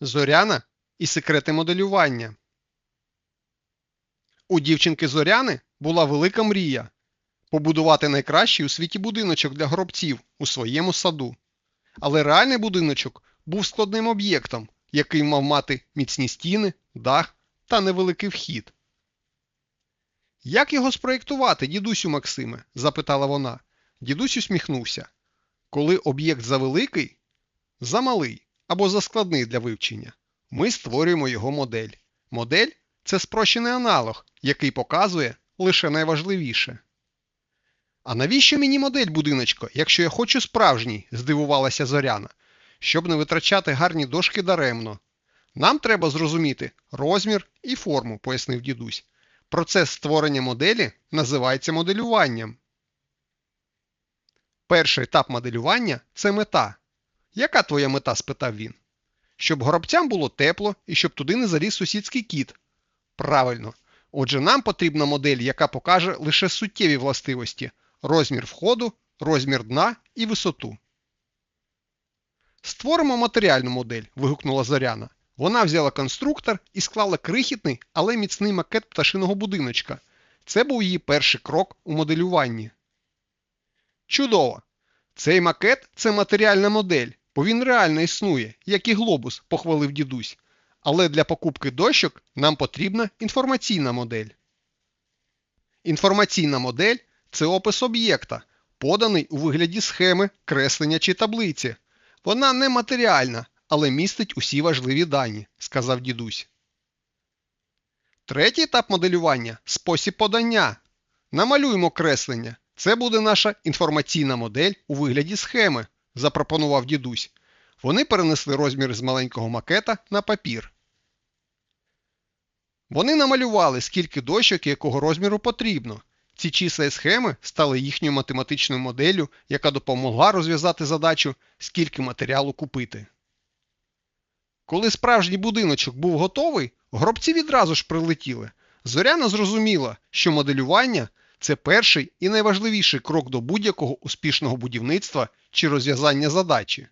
Зоряна і секрети моделювання. У дівчинки Зоряни була велика мрія побудувати найкращий у світі будиночок для гробців у своєму саду. Але реальний будиночок був складним об'єктом, який мав мати міцні стіни, дах та невеликий вхід. Як його спроєктувати, дідусю Максиме? запитала вона. Дідусь усміхнувся. Коли об'єкт завеликий, замалий або заскладний для вивчення, ми створюємо його модель. Модель це спрощений аналог, який показує лише найважливіше. А навіщо мені модель, будиночко, якщо я хочу справжній? здивувалася Зоряна. Щоб не витрачати гарні дошки даремно. Нам треба зрозуміти розмір і форму, пояснив дідусь. Процес створення моделі називається моделюванням. Перший етап моделювання це мета. Яка твоя мета? спитав він. Щоб горобцям було тепло і щоб туди не заліз сусідський кіт. Правильно. Отже, нам потрібна модель, яка покаже лише суттєві властивості розмір входу, розмір дна і висоту. Створимо матеріальну модель. вигукнула Зоряна. Вона взяла конструктор і склала крихітний, але міцний макет пташиного будиночка. Це був її перший крок у моделюванні. Чудово! Цей макет це матеріальна модель, бо він реально існує, як і глобус, похвалив дідусь. Але для покупки дощок нам потрібна інформаційна модель. Інформаційна модель це опис об'єкта, поданий у вигляді схеми, креслення чи таблиці. Вона не матеріальна, але містить усі важливі дані, сказав дідусь. Третій етап моделювання спосіб подання. Намалюємо креслення. Це буде наша інформаційна модель у вигляді схеми, запропонував дідусь. Вони перенесли розміри з маленького макета на папір. Вони намалювали, скільки дощок і якого розміру потрібно. Ці числа і схеми стали їхньою математичною моделлю, яка допомогла розв'язати задачу, скільки матеріалу купити. Коли справжній будиночок був готовий, гробці відразу ж прилетіли. Зоряна зрозуміла, що моделювання це перший і найважливіший крок до будь-якого успішного будівництва чи розв'язання задачі.